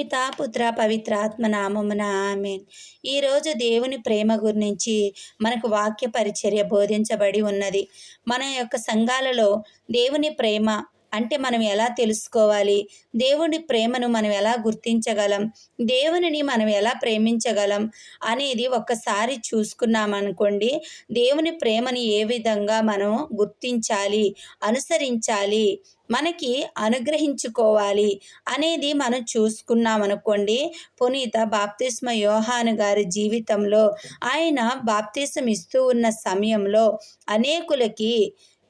పితా పుత్ర పవిత్ర ఆత్మనామమున ఆమెన్. ఈరోజు దేవుని ప్రేమ గురించి మనకు వాక్య పరిచర్య బోధించబడి ఉన్నది. మన యొక్క సంఘాలలో దేవుని ప్రేమ అంటే మనం ఎలా తెలుసుకోవాలి? దేవుని ప్రేమను మనం ఎలా గుర్తించగలం? దేవునిని మనం ఎలా ప్రేమించగలం? అనేది ఒక్కసారి చూసుకున్నామనుకోండి దేవుని ప్రేమని ఏ విధంగా మనం గుర్తించాలి? అనుసరించాలి? మనకి అనుగ్రహించుకోవాలి? అనేది మనం చూసుకున్నాం అనుకోండి పునీత బాప్తిస్మ యోహాను గారి జీవితంలో ఆయన బాప్తిసం ఇస్తూ ఉన్న సమయంలో అనేకులకి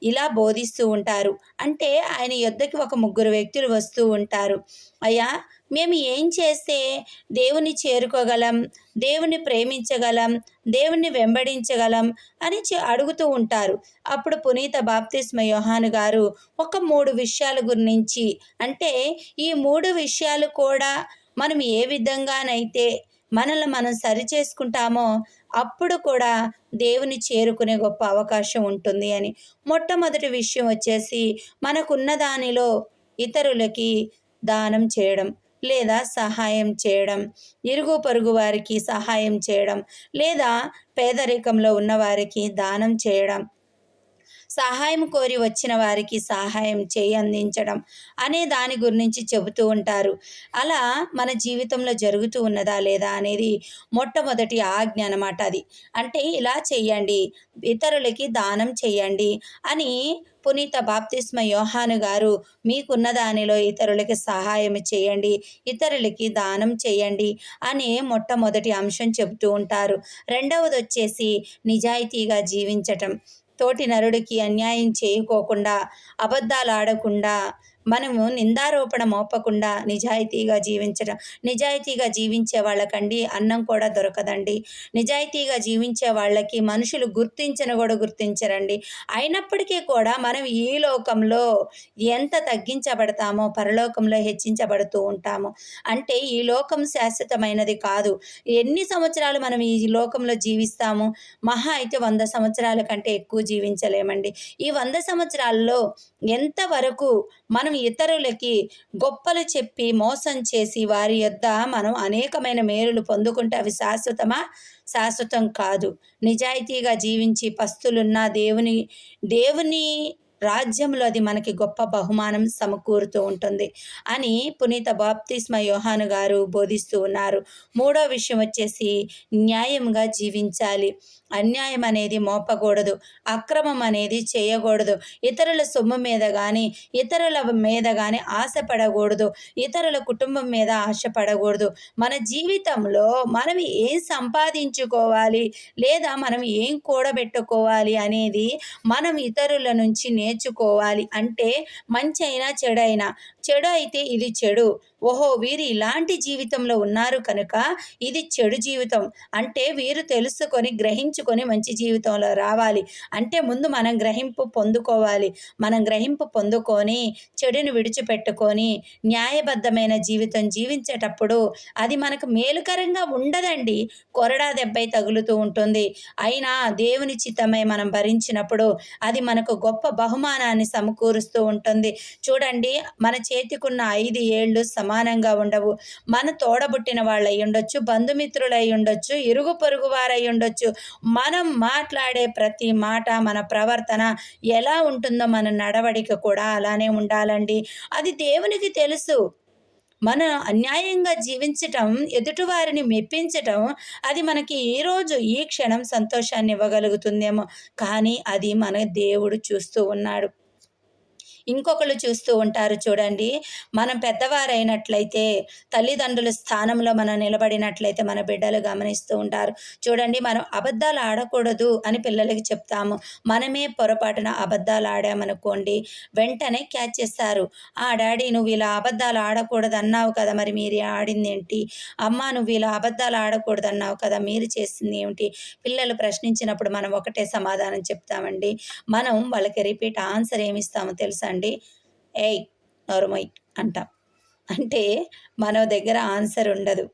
ఇలా బోధిస్తూ ఉంటారు. అంటే ఆయన యొద్దకి ఒక ముగ్గురు వ్యక్తులు వస్తూ ఉంటారు. అయ్యా మేము ఏం చేస్తే దేవుని చేరుకోగలం? దేవుని ప్రేమించగలం? దేవుణ్ణి వెంబడించగలం? అని అడుగుతూ ఉంటారు. అప్పుడు పునీత బాప్తిస్మ యోహాను గారు ఒక మూడు విషయాల గురించి అంటే ఈ మూడు విషయాలు కూడా మనం ఏ విధంగానైతే మనల్ని మనం సరి చేసుకుంటామో అప్పుడు కూడా దేవుని చేరుకునే గొప్ప అవకాశం ఉంటుంది అని. మొట్టమొదటి విషయం వచ్చేసి మనకున్న దానిలో ఇతరులకి దానం చేయడం లేదా సహాయం చేయడం ఇరుగు పొరుగు వారికి సహాయం చేయడం లేదా పేదరికంలో ఉన్నవారికి దానం చేయడం సహాయం కోరి వచ్చిన వారికి సహాయం చేయి అందించడం అనే దాని గురించి చెబుతూ ఉంటారు. అలా మన జీవితంలో జరుగుతూ ఉన్నదా లేదా అనేది మొట్టమొదటి ఆజ్ఞ అనమాట అది. అంటే ఇలా చేయండి ఇతరులకి దానం చేయండి అని పునీత బాప్తిస్మ యోహాను గారు మీకున్న దానిలో ఇతరులకి సహాయం చేయండి ఇతరులకి దానం చేయండి అనే మొట్టమొదటి అంశం చెబుతూ ఉంటారు. రెండవది వచ్చేసి నిజాయితీగా జీవించటం. తోటి నరుడికి అన్యాయం చేయకోకుండా అబద్ధాలు ఆడకుండా మనము నిందారోపణ మోపకుండా నిజాయితీగా జీవించడం నిజాయితీగా జీవించే వాళ్ళకండి అన్నం కూడా దొరకదండి. నిజాయితీగా జీవించే వాళ్ళకి మనుషులు గుర్తించను కూడా గుర్తించరండి. అయినప్పటికీ కూడా మనం ఈ లోకంలో ఎంత తగ్గించబడతామో పరలోకంలో హెచ్చించబడుతూ ఉంటాము. అంటే ఈ లోకం శాశ్వతమైనది కాదు. ఎన్ని సంవత్సరాలు మనం ఈ లోకంలో జీవిస్తాము? మహా అయితే వంద సంవత్సరాల కంటే ఎక్కువ జీవించలేమండి. ఈ వంద సంవత్సరాల్లో ఎంతవరకు మనం ఇతరులకి గొప్పలు చెప్పి మోసం చేసి వారి యొద్ద మనం అనేకమైన మేలులు పొందుకుంటే అవి శాశ్వతమా? శాశ్వతం కాదు. నిజాయితీగా జీవించి పస్తులున్న దేవుని దేవుని రాజ్యంలో అది మనకి గొప్ప బహుమానం సమకూరుతూ ఉంటుంది అని పునీత బాప్తిస్మ యోహాను గారు బోధిస్తూ ఉన్నారు. మూడో విషయం వచ్చేసి న్యాయంగా జీవించాలి. అన్యాయం అనేది మోపకూడదు. అక్రమం అనేది చేయకూడదు. ఇతరుల సొమ్ము మీద కానీ ఇతరుల మీద కానీ ఆశపడకూడదు. ఇతరుల కుటుంబం మీద ఆశపడకూడదు. మన జీవితంలో మనం ఏం సంపాదించుకోవాలి లేదా మనం ఏం కూడబెట్టుకోవాలి అనేది మనం ఇతరుల నుంచి నేర్చుకోవాలి అంటే మంచి అయినా చెడైనా. చెడు అయితే ఇది చెడు. ఓహో వీరు ఇలాంటి జీవితంలో ఉన్నారు కనుక ఇది చెడు జీవితం. అంటే వీరు తెలుసుకొని గ్రహించుకొని మంచి జీవితంలో రావాలి. అంటే ముందు మనం గ్రహింపు పొందుకోవాలి. మనం గ్రహింపు పొందుకొని చెడుని విడిచిపెట్టుకొని న్యాయబద్ధమైన జీవితం జీవించేటప్పుడు అది మనకు మేలుకరంగా ఉండదండి. కొరడా దెబ్బై తగులుతూ ఉంటుంది. అయినా దేవుని చిత్తమై మనం భరించినప్పుడు అది మనకు గొప్ప అవమానాన్ని సమకూరుస్తూ ఉంటుంది. చూడండి మన చేతికున్న ఐదు ఏళ్ళు సమానంగా ఉండవు. మన తోడబుట్టిన వాళ్ళు అయి ఉండొచ్చు బంధుమిత్రులై ఉండొచ్చు ఇరుగు పొరుగు వారై ఉండొచ్చు. మనం మాట్లాడే ప్రతి మాట మన ప్రవర్తన ఎలా ఉంటుందో మన నడవడిక కూడా అలానే ఉండాలండి. అది దేవునికి తెలుసు. మన అన్యాయంగా జీవించటం ఎదుటివారిని మెప్పించటం అది మనకి ఈరోజు ఈ క్షణం సంతోషాన్ని ఇవ్వగలుగుతుందేమో. కానీ అది మన దేవుడు చూస్తూ ఉన్నాడు. ఇంకొకళ్ళు చూస్తూ ఉంటారు చూడండి. మనం పెద్దవారైనట్లయితే తల్లిదండ్రుల స్థానంలో మనం నిలబడినట్లయితే మన బిడ్డలు గమనిస్తూ ఉంటారు. చూడండి మనం అబద్ధాలు ఆడకూడదు అని పిల్లలకి చెప్తాము. మనమే పొరపాటున అబద్ధాలు ఆడామనుకోండి వెంటనే క్యాచ్ చేస్తారు. ఆ డాడీ నువ్వు ఇలా అబద్ధాలు ఆడకూడదు అన్నావు కదా మరి మీరు ఆడింది ఏంటి? అమ్మ నువ్వు ఇలా అబద్ధాలు ఆడకూడదు అన్నావు కదా మీరు చేసింది ఏమిటి? పిల్లలు ప్రశ్నించినప్పుడు మనం ఒకటే సమాధానం చెప్తామండి. మనం వాళ్ళకి రిపీట్ ఆన్సర్ ఏమిస్తామో తెలుసా అండి ఏయ్ నోరుమొయ్ అంటాం. అంటే మన దగ్గర ఆన్సర్ ఉండదు.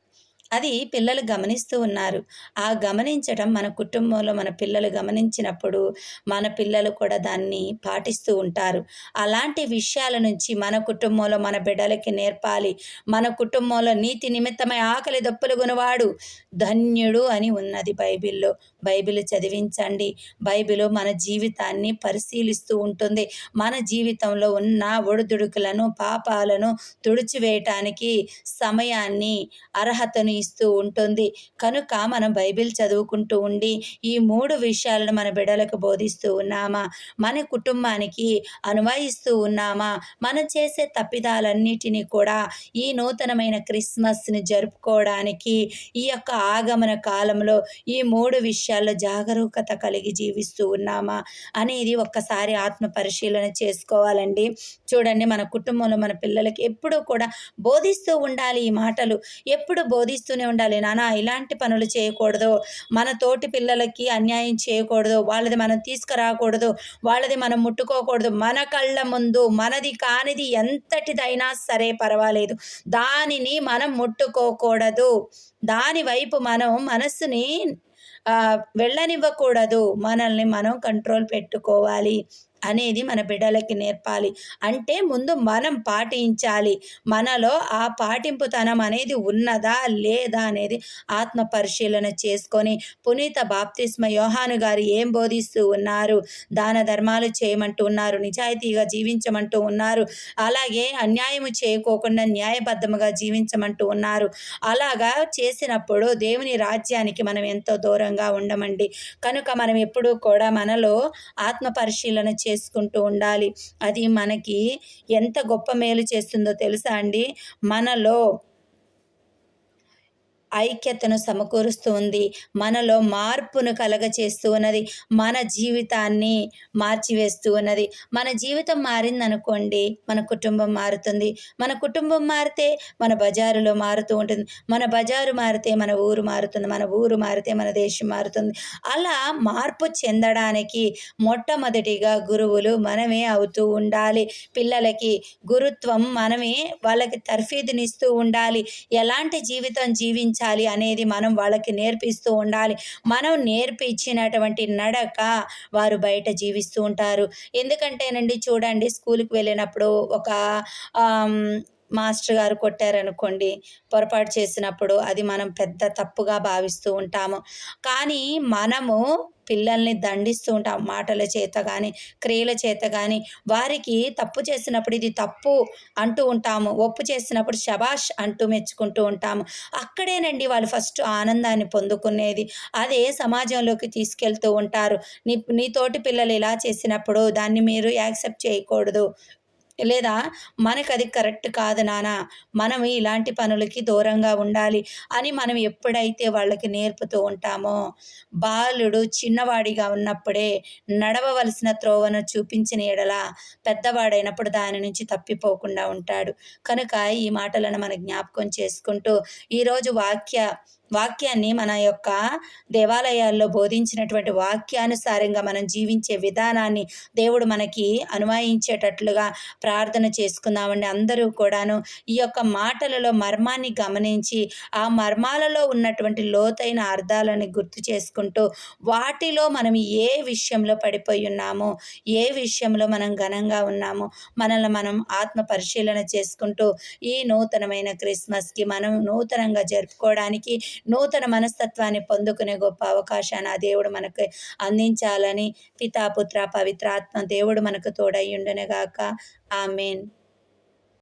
అది పిల్లలు గమనిస్తూ ఉన్నారు. ఆ గమనించడం మన కుటుంబంలో మన పిల్లలు గమనించినప్పుడు మన పిల్లలు కూడా దాన్ని పాటిస్తూ ఉంటారు. అలాంటి విషయాల నుంచి మన కుటుంబంలో మన బిడ్డలకి నేర్పాలి. మన కుటుంబంలో నీతి నిమిత్తమై ఆకలి దప్పులు గునవాడు ధన్యుడు అని ఉన్నది బైబిల్లో. బైబిల్ చదివించండి. బైబిల్ మన జీవితాన్ని పరిశీలిస్తూ ఉంటుంది. మన జీవితంలో ఉన్న ఒడిదుడుకులను పాపాలను తుడిచివేయటానికి సమయాన్ని అర్హతను ఇస్తూ ఉంటుంది. కనుక మనం బైబిల్ చదువుకుంటూ ఉండి ఈ మూడు విషయాలను మన బిడ్డలకు బోధిస్తూ ఉన్నామా? మన కుటుంబానికి అనువయిస్తూ ఉన్నామా? మనం చేసే తప్పిదాలన్నిటినీ కూడా ఈ నూతనమైన క్రిస్మస్ని జరుపుకోవడానికి ఈ యొక్క ఆగమన కాలంలో ఈ మూడు విషయాల్లో జాగరూకత కలిగి జీవిస్తూ ఉన్నామా? అనేది ఒక్కసారి ఆత్మ పరిశీలన చేసుకోవాలండి. చూడండి మన కుటుంబంలో మన పిల్లలకి ఎప్పుడూ కూడా బోధిస్తూ ఉండాలి ఈ మాటలు. ఎప్పుడు బోధిస్తూనే ఉండాలి. నాన్న ఇలాంటి పనులు చేయకూడదు. మన తోటి పిల్లలకి అన్యాయం చేయకూడదు. వాళ్ళది మనం తీసుకురాకూడదు. వాళ్ళది మనం ముట్టుకోకూడదు. మన కళ్ళ ముందు మనది కానిది ఎంతటిదైనా సరే పర్వాలేదు. దానిని మనం ముట్టుకోకూడదు. దాని వైపు మనం మనస్సుని వెళ్ళనివ్వకూడదు. మనల్ని మనం కంట్రోల్ పెట్టుకోవాలి. అనేది మన బిడ్డలకి నేర్పాలి. అంటే ముందు మనం పాటించాలి. మనలో ఆ పాటింపుతనం అనేది ఉన్నదా లేదా అనేది ఆత్మ పరిశీలన చేసుకొని పునీత బాప్తిస్మ యోహాను గారు ఏం బోధిస్తూ ఉన్నారు? దాన ధర్మాలు చేయమంటూ ఉన్నారు. నిజాయితీగా జీవించమంటూ ఉన్నారు. అలాగే అన్యాయము చేయకోకుండా న్యాయబద్ధముగా జీవించమంటూ ఉన్నారు. అలాగా చేసినప్పుడు దేవుని రాజ్యానికి మనం ఎంతో దూరంగా ఉండమండి. కనుక మనం ఎప్పుడూ కూడా మనలో ఆత్మ పరిశీలన చేసుకుంటూ ఉండాలి. అది మనకి ఎంత గొప్ప మేలు చేస్తుందో తెలుసా అండి? మనలో ఐక్యతను సమకూరుస్తూ ఉంది. మనలో మార్పును కలగచేస్తూ ఉన్నది. మన జీవితాన్ని మార్చివేస్తూ ఉన్నది. మన జీవితం మారిందనుకోండి మన కుటుంబం మారుతుంది. మన కుటుంబం మారితే మన బజారులో మారుతూ ఉంటుంది. మన బజారు మారితే మన ఊరు మారుతుంది. మన ఊరు మారితే మన దేశం మారుతుంది. అలా మార్పు చెందడానికి మొట్టమొదటిగా గురువులు మనమే అవుతూ ఉండాలి. పిల్లలకి గురుత్వం మనమే వాళ్ళకి తర్ఫీదునిస్తూ ఉండాలి. ఎలాంటి జీవితం జీవించ పాటించాలి అనేది మనం వాళ్ళకి నేర్పిస్తూ ఉండాలి. మనం నేర్పించినటువంటి నడక వారు బయట జీవిస్తూ ఉంటారు. ఎందుకంటేనండి చూడండి స్కూల్కి వెళ్ళినప్పుడు ఒక మాస్టర్ గారు కొట్టారనుకోండి పొరపాటు చేసినప్పుడు అది మనం పెద్ద తప్పుగా భావిస్తూ ఉంటాము. కానీ మనము పిల్లల్ని దండిస్తూ ఉంటాం మాటల చేత కానీ క్రియల చేత కానీ వారికి తప్పు చేసినప్పుడు ఇది తప్పు అంటూ ఉంటాము. ఒప్పు చేసినప్పుడు శబాష్ అంటూ మెచ్చుకుంటూ ఉంటాము. అక్కడేనండి వాళ్ళు ఫస్ట్ ఆనందాన్ని పొందుకునేది. అదే సమాజంలోకి తీసుకెళ్తూ ఉంటారు. నీ నీతోటి పిల్లలు ఇలా చేసినప్పుడు దాన్ని మీరు యాక్సెప్ట్ చేయకూడదు. లేదా మనకు అది కరెక్ట్ కాదు నాన్న మనం ఇలాంటి పనులకి దూరంగా ఉండాలి అని మనం ఎప్పుడైతే వాళ్ళకి నేర్పుతూ ఉంటామో బాలుడు చిన్నవాడిగా ఉన్నప్పుడే నడవవలసిన త్రోవను చూపించిన ఎడల పెద్దవాడైనప్పుడు దాని నుంచి తప్పిపోకుండా ఉంటాడు. కనుక ఈ మాటలను మన జ్ఞాపకం చేసుకుంటూ ఈరోజు వాక్య వాక్యాన్ని మన యొక్క దేవాలయాల్లో బోధించినటువంటి వాక్యానుసారంగా మనం జీవించే విధానాన్ని దేవుడు మనకి అనువాయించేటట్లుగా ప్రార్థన చేసుకుందామండి. అందరూ కూడాను ఈ యొక్క మాటలలో మర్మాన్ని గమనించి ఆ మర్మాలలో ఉన్నటువంటి లోతైన అర్థాలను గుర్తు చేసుకుంటూ వాటిలో మనం ఏ విషయంలో పడిపోయి ఉన్నామో ఏ విషయంలో మనం ఘనంగా ఉన్నామో మనల్ని మనం ఆత్మ పరిశీలన చేసుకుంటూ ఈ నూతనమైన క్రిస్మస్కి మనం నూతనంగా జరుపుకోవడానికి నూతన మనస్తత్వాన్ని పొందుకునే గొప్ప అవకాశాన్ని ఆ దేవుడు మనకు అందించాలని పితాపుత్ర పవిత్రాత్మ దేవుడు మనకు తోడయ్యుండనగాక ఆమెన్.